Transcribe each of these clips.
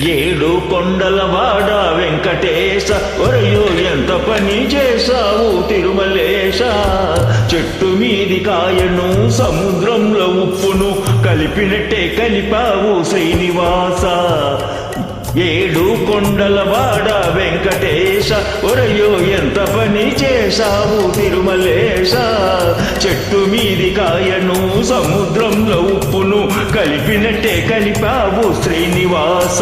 ఏడు కొండల వాడ వెంకటేశ ఒరయో ఎంత పని చేశావు తిరుమలేశ? చెట్టు మీది కాయను సముద్రంలో ఉప్పును కలిపినట్టే కలిపావు శ్రీనివాస. కొండల వాడ వెంకటేశ. ఒరయో ఎంత పని చేశావు తిరుమలేశ. చెట్టు మీది కాయను సముద్రంలో ఉప్పును కలిపినట్టే కలిపావు శ్రీనివాస.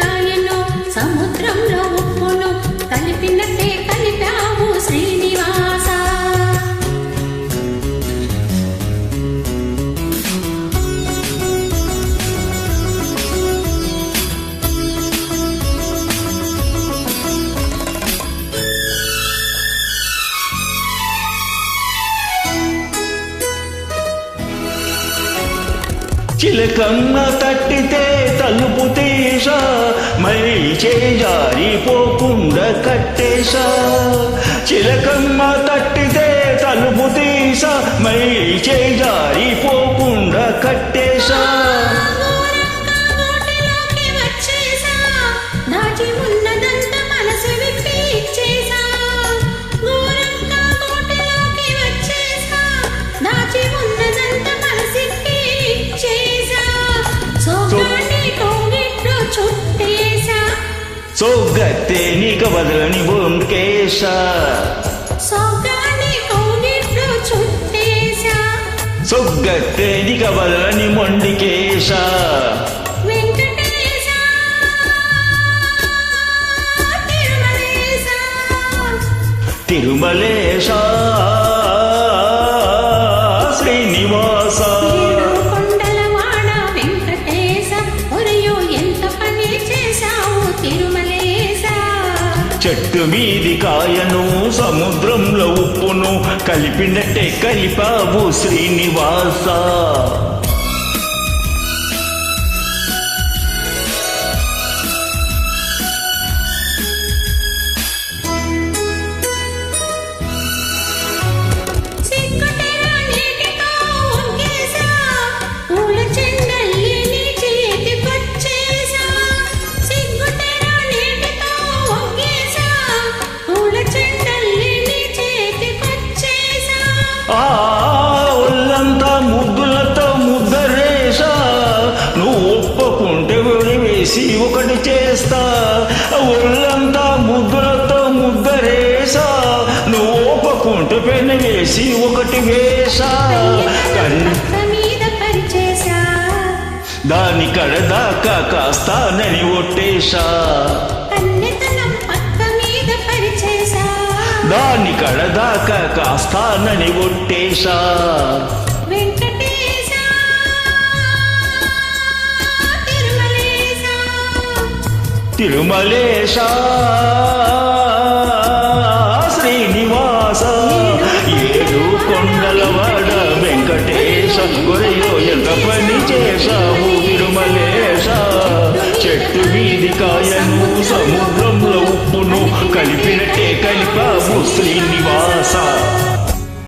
కాయను సముద్రంలో ఉప్పును కలిపినట్టే కలిపావు శ్రీనివాస. చిలకమ్మ తట్టితే తలుపు తీసా మరి చేజారిపోకుండా కట్టేశా. చిలకమ్మ తట్టితే తలుపు తీసా మరి చేజారిపోకుండా కట్టేశా. సోగాన్ని కౌగిట్లో చుట్టేసా సొగ్గత్తే నీక బదలని మొండికేశా. తిరుమలేశా. చెట్టు మీది కాయను సముద్రంలో ఉప్పును కలిపినట్టే కలిపావు శ్రీనివాస. ఆ ఒళ్ళంతా ముద్దులతో ముద్దరేసా. నువ్వు ఒప్పుకుంటే వేసి ఒకటి చేస్తా. ఒళ్ళంతా ముద్దులతో ముద్దరేసా. నువ్వు ఒప్పుకుంటే పెన్ను వేసి ఒకటి వేసా. దాని కడదాకా కాస్తానని ఒట్టేశా దాని కడదాకా కాస్తానని ఒట్టేశా. తిరుమలేశ. శ్రీనివాస. ఏడు కొండలవాడ వెంకటేశ గొరయో ఎంత పని చేశావు తిరుమలేశ. చెట్టు మీది కాయను సముద్రంలో ఉప్పును కలిపినట్టే కలిపావు శ్రీనివాస